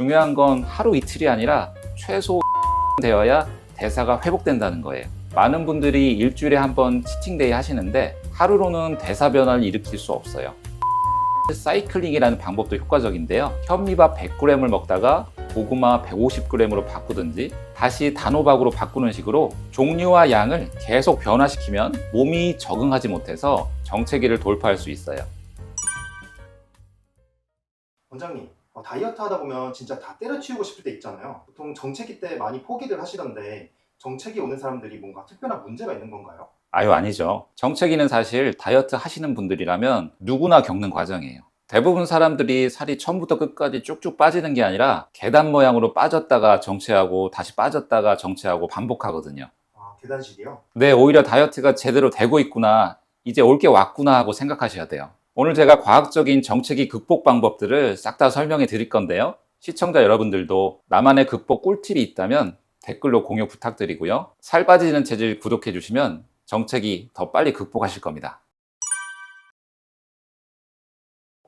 중요한 건 하루 이틀이 아니라 최소 되어야 대사가 회복된다는 거예요. 많은 분들이 일주일에 한 번 치팅데이 하시는데 하루로는 대사 변화를 일으킬 수 없어요. 사이클링이라는 방법도 효과적인데요. 현미밥 100g을 먹다가 고구마 150g으로 바꾸든지 다시 단호박으로 바꾸는 식으로 종류와 양을 계속 변화시키면 몸이 적응하지 못해서 정체기를 돌파할 수 있어요. 원장님, 어, 다이어트 하다 보면 진짜 다 때려치우고 싶을 때 있잖아요. 보통 정체기 때 많이 포기를 하시던데 정체기 오는 사람들이 뭔가 특별한 문제가 있는 건가요? 아유, 아니죠. 정체기는 사실 다이어트 하시는 분들이라면 누구나 겪는 과정이에요. 대부분 사람들이 살이 처음부터 끝까지 쭉쭉 빠지는 게 아니라 계단 모양으로 빠졌다가 정체하고 다시 빠졌다가 정체하고 반복하거든요. 아, 계단식이요? 네, 오히려 다이어트가 제대로 되고 있구나. 이제 올 게 왔구나 하고 생각하셔야 돼요. 오늘 제가 과학적인 정체기 극복 방법들을 싹 다 설명해 드릴 건데요. 시청자 여러분들도 나만의 극복 꿀팁이 있다면 댓글로 공유 부탁드리고요. 살 빠지는 체질 구독해 주시면 정체기 더 빨리 극복하실 겁니다.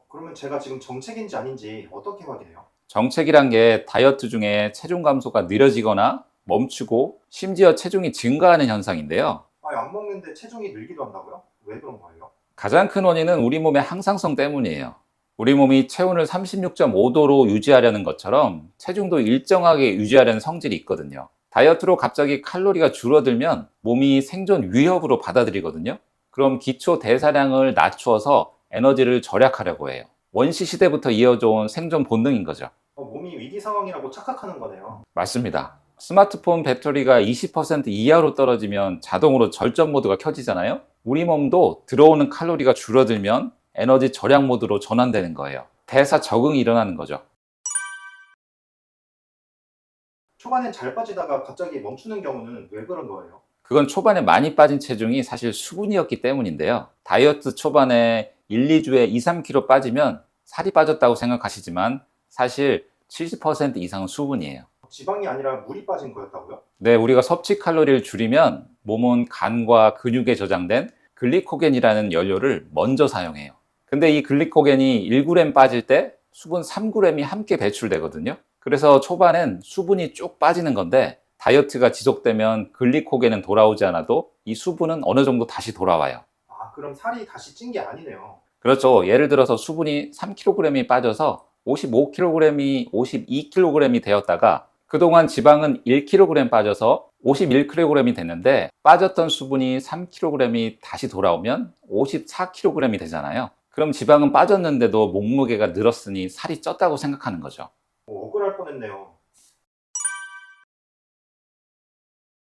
그러면 제가 지금 정체기인지 아닌지 어떻게 확인해요? 정체기란 게 다이어트 중에 체중 감소가 느려지거나 멈추고 심지어 체중이 증가하는 현상인데요. 아, 안 먹는데 체중이 늘기도 한다고요? 왜 그런 거예요? 가장 큰 원인은 우리 몸의 항상성 때문이에요. 우리 몸이 체온을 36.5도로 유지하려는 것처럼 체중도 일정하게 유지하려는 성질이 있거든요. 다이어트로 갑자기 칼로리가 줄어들면 몸이 생존 위협으로 받아들이거든요. 그럼 기초 대사량을 낮추어서 에너지를 절약하려고 해요. 원시 시대부터 이어져 온 생존 본능인 거죠. 어, 몸이 위기 상황이라고 착각하는 거네요. 맞습니다. 스마트폰 배터리가 20% 이하로 떨어지면 자동으로 절전 모드가 켜지잖아요. 우리 몸도 들어오는 칼로리가 줄어들면 에너지 절약 모드로 전환되는 거예요. 대사 적응이 일어나는 거죠. 초반엔 잘 빠지다가 갑자기 멈추는 경우는 왜 그런 거예요? 그건 초반에 많이 빠진 체중이 사실 수분이었기 때문인데요. 다이어트 초반에 1, 2주에 2, 3kg 빠지면 살이 빠졌다고 생각하시지만 사실 70% 이상은 수분이에요. 지방이 아니라 물이 빠진 거였다고요? 네, 우리가 섭취 칼로리를 줄이면 몸은 간과 근육에 저장된 글리코겐이라는 연료를 먼저 사용해요. 근데 이 글리코겐이 1g 빠질 때 수분 3g이 함께 배출되거든요. 그래서 초반엔 수분이 쭉 빠지는 건데 다이어트가 지속되면 글리코겐은 돌아오지 않아도 이 수분은 어느 정도 다시 돌아와요. 아, 그럼 살이 다시 찐 게 아니네요. 그렇죠. 예를 들어서 수분이 3kg이 빠져서 55kg이 52kg이 되었다가 그동안 지방은 1kg 빠져서 51kg이 됐는데 빠졌던 수분이 3kg이 다시 돌아오면 54kg이 되잖아요. 그럼 지방은 빠졌는데도 몸무게가 늘었으니 살이 쪘다고 생각하는 거죠. 어, 억울할 뻔했네요.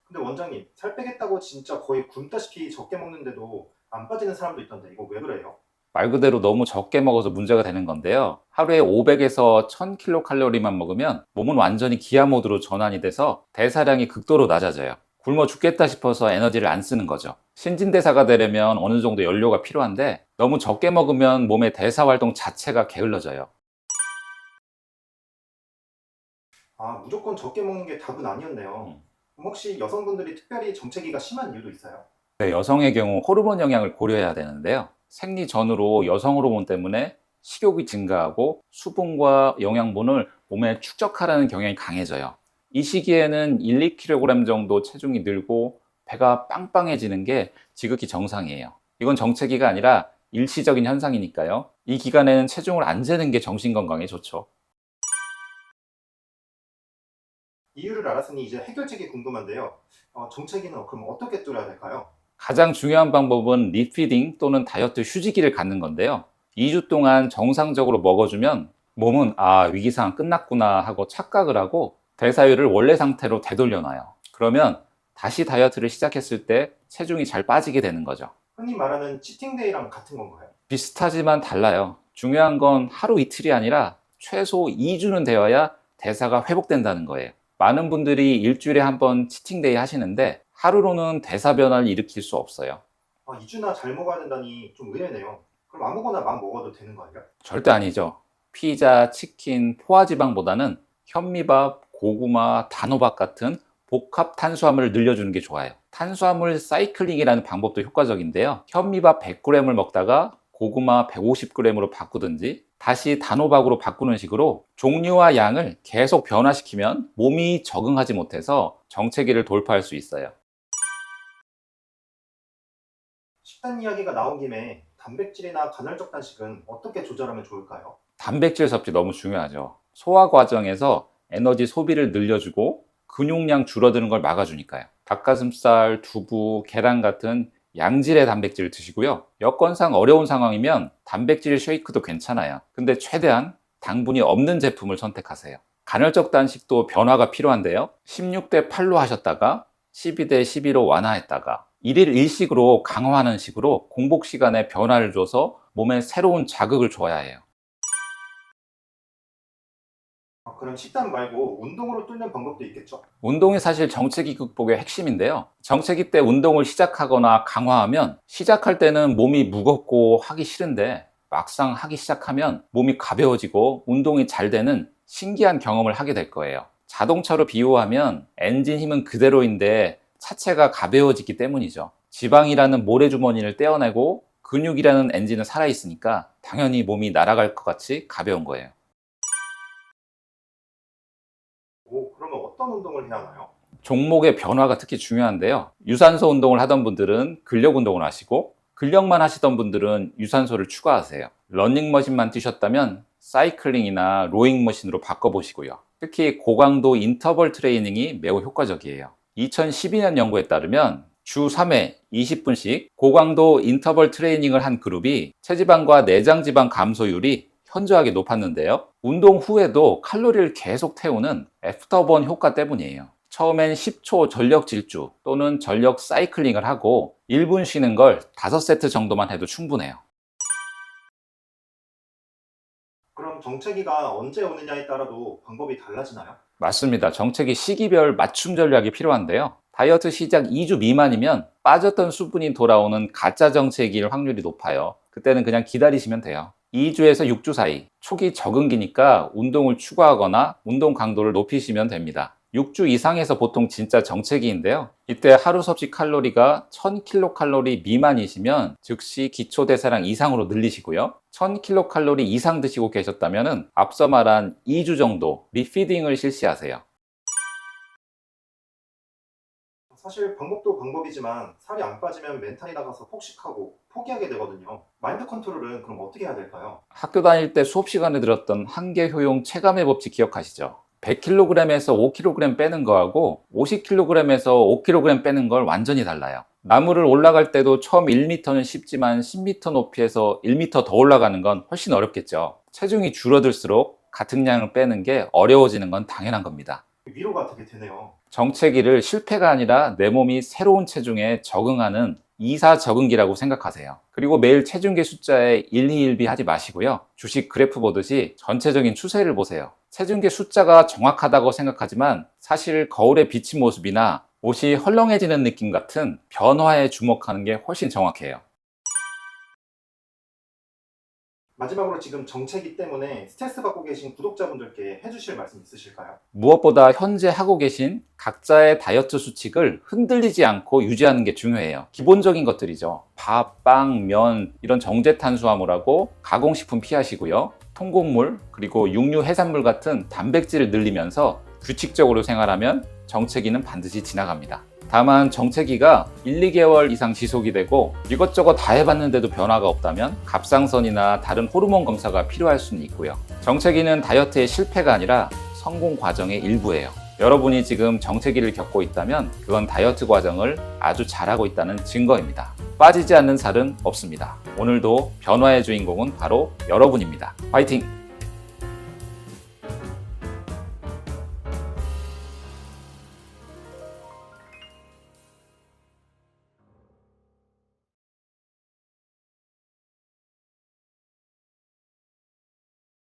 근데 원장님, 살 빼겠다고 진짜 거의 굶다시피 적게 먹는데도 안 빠지는 사람도 있던데 이거 왜 그래요? 말 그대로 너무 적게 먹어서 문제가 되는 건데요. 하루에 500에서 1000kcal만 먹으면 몸은 완전히 기아 모드로 전환이 돼서 대사량이 극도로 낮아져요. 굶어 죽겠다 싶어서 에너지를 안 쓰는 거죠. 신진대사가 되려면 어느 정도 연료가 필요한데 너무 적게 먹으면 몸의 대사 활동 자체가 게을러져요. 아, 무조건 적게 먹는 게 답은 아니었네요. 음. 그럼 혹시 여성분들이 특별히 정체기가 심한 이유도 있어요? 네, 여성의 경우 호르몬 영향을 고려해야 되는데요. 생리 전후로 여성 호르몬 때문에 식욕이 증가하고 수분과 영양분을 몸에 축적하라는 경향이 강해져요. 이 시기에는 1, 2kg 정도 체중이 늘고 배가 빵빵해지는 게 지극히 정상이에요. 이건 정체기가 아니라 일시적인 현상이니까요. 이 기간에는 체중을 안 재는 게 정신 건강에 좋죠. 이유를 알았으니 이제 해결책이 궁금한데요. 어, 정체기는 그럼 어떻게 뚫어야 될까요? 가장 중요한 방법은 리피딩 또는 다이어트 휴지기를 갖는 건데요. 2주 동안 정상적으로 먹어주면 몸은 아, 위기상황 끝났구나 하고 착각을 하고 대사율을 원래 상태로 되돌려놔요. 그러면 다시 다이어트를 시작했을 때 체중이 잘 빠지게 되는 거죠. 흔히 말하는 치팅데이랑 같은 건가요? 비슷하지만 달라요. 중요한 건 하루 이틀이 아니라 최소 2주는 되어야 대사가 회복된다는 거예요. 많은 분들이 일주일에 한 번 치팅데이 하시는데 하루로는 대사 변화를 일으킬 수 없어요. 아, 2주나 잘 먹어야 된다니 좀 의외네요. 그럼 아무거나 막 먹어도 되는 거 아니에요? 절대 아니죠. 피자, 치킨, 포화지방보다는 현미밥, 고구마, 단호박 같은 복합 탄수화물을 늘려주는 게 좋아요. 탄수화물 사이클링이라는 방법도 효과적인데요. 현미밥 100g을 먹다가 고구마 150g으로 바꾸든지 다시 단호박으로 바꾸는 식으로 종류와 양을 계속 변화시키면 몸이 적응하지 못해서 정체기를 돌파할 수 있어요. 식단 이야기가 나온 김에 단백질이나 간헐적 단식은 어떻게 조절하면 좋을까요? 단백질 섭취 너무 중요하죠. 소화 과정에서 에너지 소비를 늘려주고 근육량 줄어드는 걸 막아주니까요. 닭가슴살, 두부, 계란 같은 양질의 단백질을 드시고요. 여건상 어려운 상황이면 단백질 쉐이크도 괜찮아요. 근데 최대한 당분이 없는 제품을 선택하세요. 간헐적 단식도 변화가 필요한데요. 16대 8로 하셨다가 12대 12로 완화했다가 1일 1식으로 강화하는 식으로 공복 시간에 변화를 줘서 몸에 새로운 자극을 줘야 해요. 아, 그럼 식단 말고 운동으로 뚫는 방법도 있겠죠? 운동이 사실 정체기 극복의 핵심인데요. 정체기 때 운동을 시작하거나 강화하면 시작할 때는 몸이 무겁고 하기 싫은데 막상 하기 시작하면 몸이 가벼워지고 운동이 잘 되는 신기한 경험을 하게 될 거예요. 자동차로 비유하면 엔진 힘은 그대로인데 차체가 가벼워지기 때문이죠. 지방이라는 모래주머니를 떼어내고 근육이라는 엔진은 살아있으니까 당연히 몸이 날아갈 것 같이 가벼운 거예요. 오, 그러면 어떤 운동을 해야 하나요? 종목의 변화가 특히 중요한데요. 유산소 운동을 하던 분들은 근력 운동을 하시고 근력만 하시던 분들은 유산소를 추가하세요. 러닝머신만 뛰셨다면 사이클링이나 로잉머신으로 바꿔보시고요. 특히 고강도 인터벌 트레이닝이 매우 효과적이에요. 2012년 연구에 따르면 주 3회 20분씩 고강도 인터벌 트레이닝을 한 그룹이 체지방과 내장지방 감소율이 현저하게 높았는데요. 운동 후에도 칼로리를 계속 태우는 애프터번 효과 때문이에요. 처음엔 10초 전력 질주 또는 전력 사이클링을 하고 1분 쉬는 걸 5세트 정도만 해도 충분해요. 그럼 정체기가 언제 오느냐에 따라도 방법이 달라지나요? 맞습니다. 정책이 시기별 맞춤 전략이 필요한데요. 다이어트 시작 2주 미만이면 빠졌던 수분이 돌아오는 가짜 정체기일 확률이 높아요. 그때는 그냥 기다리시면 돼요. 2주에서 6주 사이 초기 적응기니까 운동을 추가하거나 운동 강도를 높이시면 됩니다. 6주 이상에서 보통 진짜 정체기인데요. 이때 하루 섭취 칼로리가 1000kcal 미만이시면 즉시 기초 대사량 이상으로 늘리시고요. 1000kcal 이상 드시고 계셨다면 앞서 말한 2주 정도 리피딩을 실시하세요. 사실 방법도 방법이지만 살이 안 빠지면 멘탈이 나가서 폭식하고 포기하게 되거든요. 마인드 컨트롤은 그럼 어떻게 해야 될까요? 학교 다닐 때 수업 시간에 들었던 한계 효용 체감의 법칙 기억하시죠? 100kg에서 5kg 빼는 거하고 50kg에서 5kg 빼는 걸 완전히 달라요. 나무를 올라갈 때도 처음 1m는 쉽지만 10m 높이에서 1m 더 올라가는 건 훨씬 어렵겠죠. 체중이 줄어들수록 같은 양을 빼는 게 어려워지는 건 당연한 겁니다. 위로가 되게 되네요. 정체기를 실패가 아니라 내 몸이 새로운 체중에 적응하는 이사 적응기라고 생각하세요. 그리고 매일 체중계 숫자에 1, 2, 1비 하지 마시고요. 주식 그래프 보듯이 전체적인 추세를 보세요. 체중계 숫자가 정확하다고 생각하지만 사실 거울에 비친 모습이나 옷이 헐렁해지는 느낌 같은 변화에 주목하는 게 훨씬 정확해요. 마지막으로 지금 정체기 때문에 스트레스 받고 계신 구독자분들께 해주실 말씀 있으실까요? 무엇보다 현재 하고 계신 각자의 다이어트 수칙을 흔들리지 않고 유지하는 게 중요해요. 기본적인 것들이죠. 밥, 빵, 면 이런 정제 탄수화물하고 가공식품 피하시고요. 통곡물 그리고 육류 해산물 같은 단백질을 늘리면서 규칙적으로 생활하면 정체기는 반드시 지나갑니다. 다만 정체기가 1, 2개월 이상 지속이 되고 이것저것 다 해봤는데도 변화가 없다면 갑상선이나 다른 호르몬 검사가 필요할 수는 있고요. 정체기는 다이어트의 실패가 아니라 성공 과정의 일부예요. 여러분이 지금 정체기를 겪고 있다면 그건 다이어트 과정을 아주 잘하고 있다는 증거입니다. 빠지지 않는 살은 없습니다. 오늘도 변화의 주인공은 바로 여러분입니다. 화이팅!